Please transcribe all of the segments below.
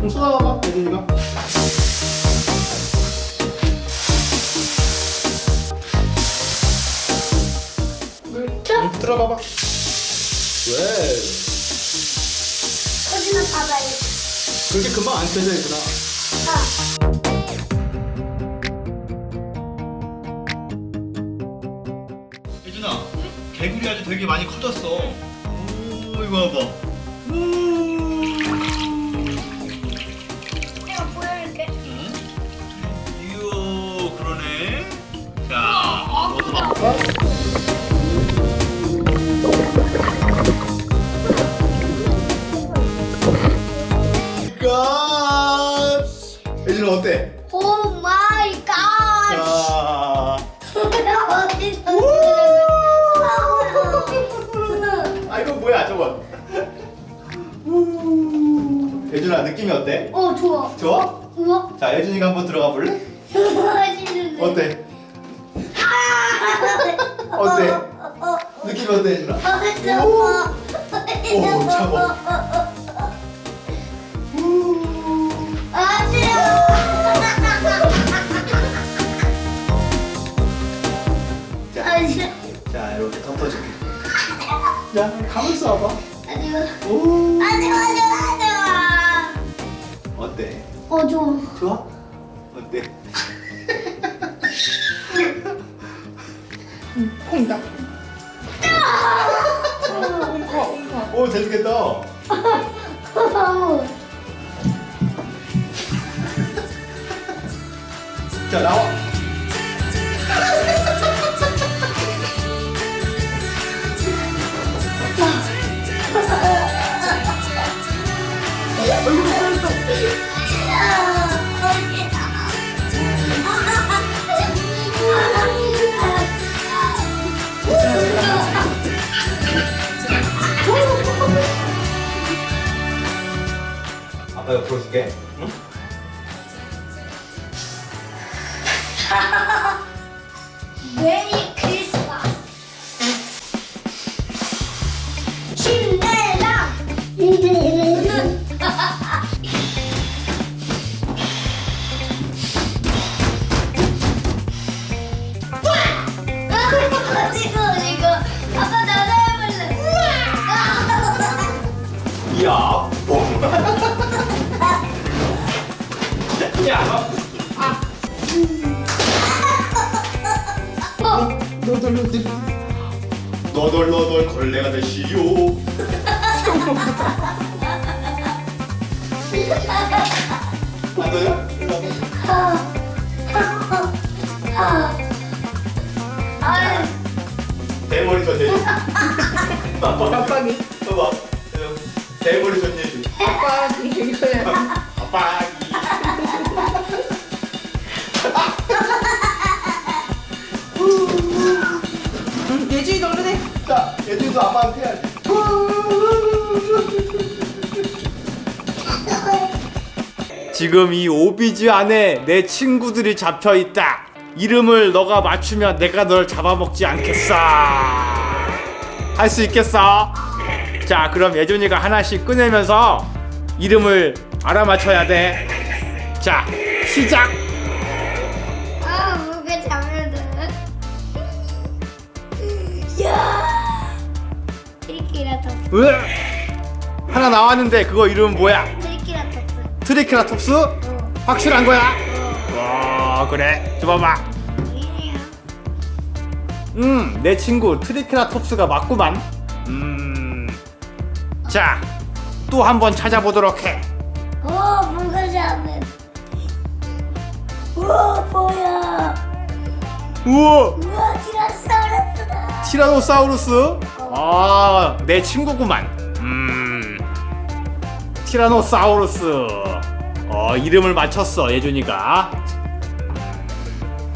좀 쏟아봐봐 예준이가 좀 들어봐봐. 왜? 거기만 봐봐요. 그렇게 금방 안 펴져 있구나. 아, 예준아 개구리 아주 되게 많이 커졌어. 오 이거 봐봐. 내 느낌이 어때? 어 좋아. 좋아? 우와. 자 예준이가 한번 들어가 볼래? 맛있는데. 어때? 어때? 느낌이 어때 예준아? 오, 차가워. 자, 자 이렇게 덮어줄게 자 가만 있어 봐봐 오 어때? 어 좋아. 좋아? 어때? 콩다. 오 재밌겠다 자 나와 아빠 옆으로 줄게 응? 야 어, 노들노들. 너덜너덜 걸레가 되시오 안 돼요? 아, 대머리 전예주 깜빡이. 봐봐 대머리 전예주 깜빡이. 이거야. 아빠기 자 예준이도 아빠한테 해야지 지금 이 오비즈 안에 내 친구들이 잡혀 있다. 이름을 너가 맞추면 내가 널 잡아먹지 않겠어. 할 수 있겠어? 자, 그럼 예준이가 하나씩 꺼내면서 이름을 알아맞혀야 돼. 자, 시작. 으! 하나 나왔는데 그거 이름은 뭐야? 트리키라톱스. 트리케라톱스? 어, 확실한 거야? 어, 와, 그래. 줘봐봐. 아니에요. 음, 내 친구 트리케라톱스가 맞구만. 음. 자, 또 한번 찾아보도록 해. 어, 뭔가 잡은. 우와, 뭐야? 우와, 우와, 티라노사우루스다. 티라노사우루스? 아, 내 친구구만. 음. 티라노사우루스. 어, 이름을 맞췄어, 예준이가.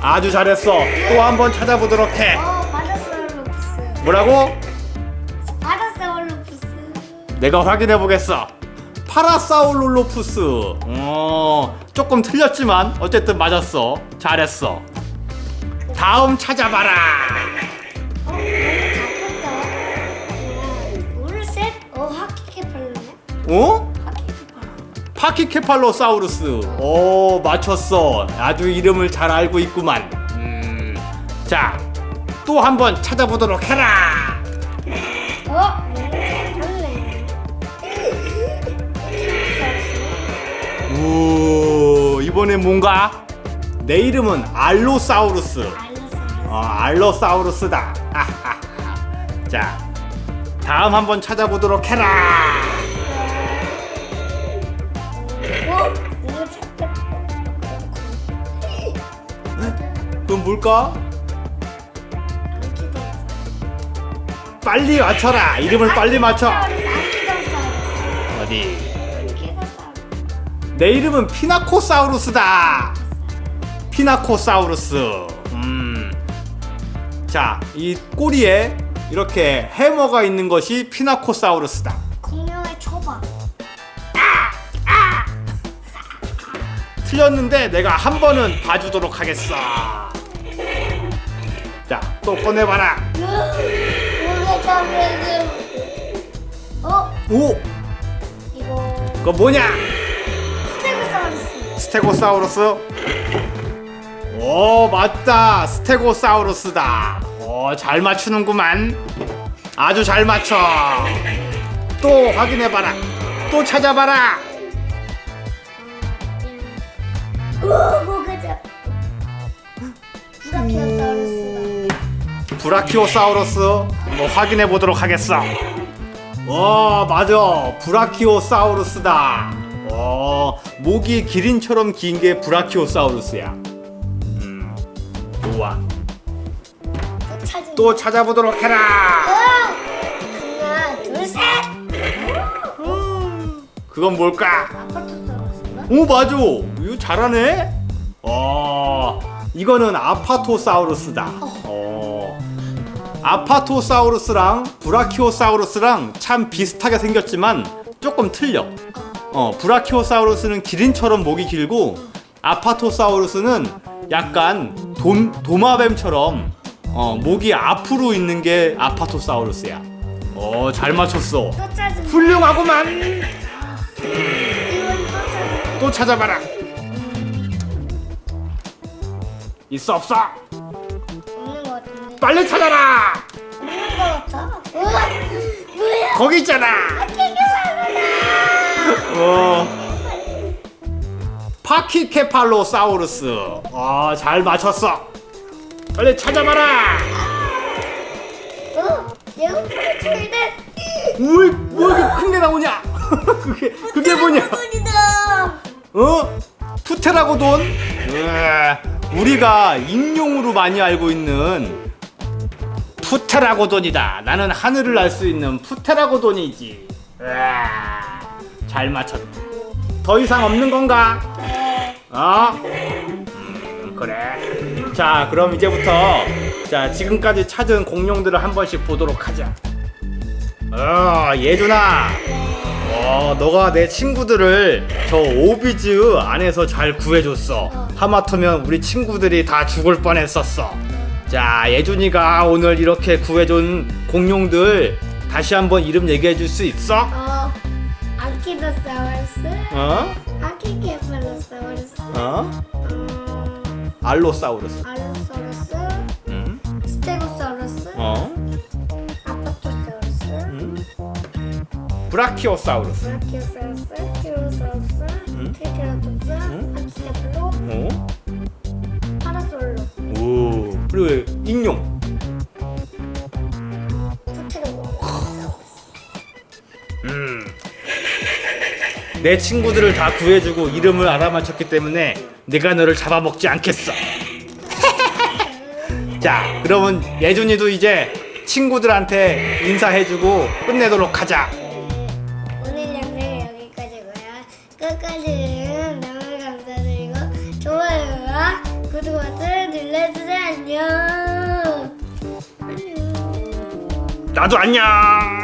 아주 잘했어. 또 한 번 찾아보도록 해. 어, 바다사우루스. 뭐라고? 바다사우루스. 내가 확인해 보겠어. 파라사울롤로푸스. 어, 조금 틀렸지만 어쨌든 맞았어. 잘했어. 다음 찾아봐라. 어, 셋. 어. 어? 파키케팔로사우루스. 오, 맞췄어. 아주 이름을 잘 알고 있구만. 음, 자, 또 한번 찾아보도록 해라. 어? 잘했네. 오, 이번엔 뭔가? 내 이름은 알로사우루스. 알았어. 어, 알로사우루스다. 자, 다음 한번 찾아보도록 해라. 어? 이거 찾겠다. 그럼 뭘까? 빨리 맞춰라. 이름을 빨리 맞춰. 어디? 내 이름은 피나코사우루스다. 피나코사우루스. 음. 자, 이 꼬리에 이렇게 해머가 있는 것이 피나코사우루스다. 공룡의 초밥. 틀렸는데 내가 한 번은 봐주도록 하겠어. 자, 또 꺼내봐라. 어? 오, 이거 그거 뭐냐? 스테고사우루스. 스테고사우루스. 오, 맞다. 스테고사우루스다. 오, 잘 맞추는구만. 아주 잘 맞춰. 또 확인해봐라. 또 찾아봐라. 오, 뭐가 잡? 브라키오사우루스다. 브라키오사우루스 뭐 확인해 보도록 하겠어. 와 맞아 브라키오사우루스다. 어 목이 기린처럼 긴 게 브라키오사우루스야. 음 좋아. 또 찾아보도록 해라. 하나, 둘, 셋. 그건 뭘까? 아파트사우루스인가? 오 맞아. 이거 잘하네. 어 이거는 아파토사우루스다. 어 아파토사우루스랑 브라키오사우루스랑 참 비슷하게 생겼지만 조금 틀려. 어 브라키오사우루스는 기린처럼 목이 길고 아파토사우루스는 약간 돔 도마뱀처럼 어 목이 앞으로 있는 게 아파토사우루스야. 어 잘 맞췄어. 또 찾은. 훌륭하구만. 이건 또 찾아봐라. 있어 없어? 없는 것 같은데. 빨리 찾아라. 없는 것 같아. 우와, 뭐야? 거기 있잖아. 어. 파키케팔로사우루스. 아, 잘 맞췄어. 빨리 찾아봐라. 어? 얘가 프로트인데 뭘, 뭐 이렇게 큰 게 나오냐? 그게, 그게 뭐냐? 돈이다. 어? 푸테라고돈? 으아, 우리가 익룡으로 많이 알고 있는 푸테라고돈이다. 나는 하늘을 날 수 있는 푸테라고돈이지. 으아, 잘 맞췄다. 더 이상 없는 건가? 어? 음, 그래. 자, 그럼 이제부터 자 지금까지 찾은 공룡들을 한 번씩 보도록 하자. 어, 예준아. 어, 너가 내 친구들을 저 오비즈 안에서 잘 구해줬어. 하마터면 우리 친구들이 다 죽을 뻔했었어. 자, 예준이가 오늘 이렇게 구해준 공룡들 다시 한번 이름 얘기해 줄 수 있어? 어, 아키도사우루스, 어? 아키케팔로사우루스, 어? 음, 알로사우루스. 알로사우루스, 응? 스테고사우루스, 어? 아파토사우루스, 응? 브라키오사우루스. 브라키오사우루스, 티로사우루스, 음? 트리케라톱스, 아키케팔로, 어? 파라솔로, 오. 그리고. 푸테로사우루스. 음. 내 친구들을 다 구해주고 이름을 알아맞혔기 때문에 내가 너를 잡아먹지 않겠어. 자, 그러면 예준이도 이제 친구들한테 인사해주고 끝내도록 하자. 오늘 영상은 여기까지고요. 끝까지 너무 감사드리고 좋아요와 구독 버튼 눌러주세요. 안녕. 안녕. 나도 안녕.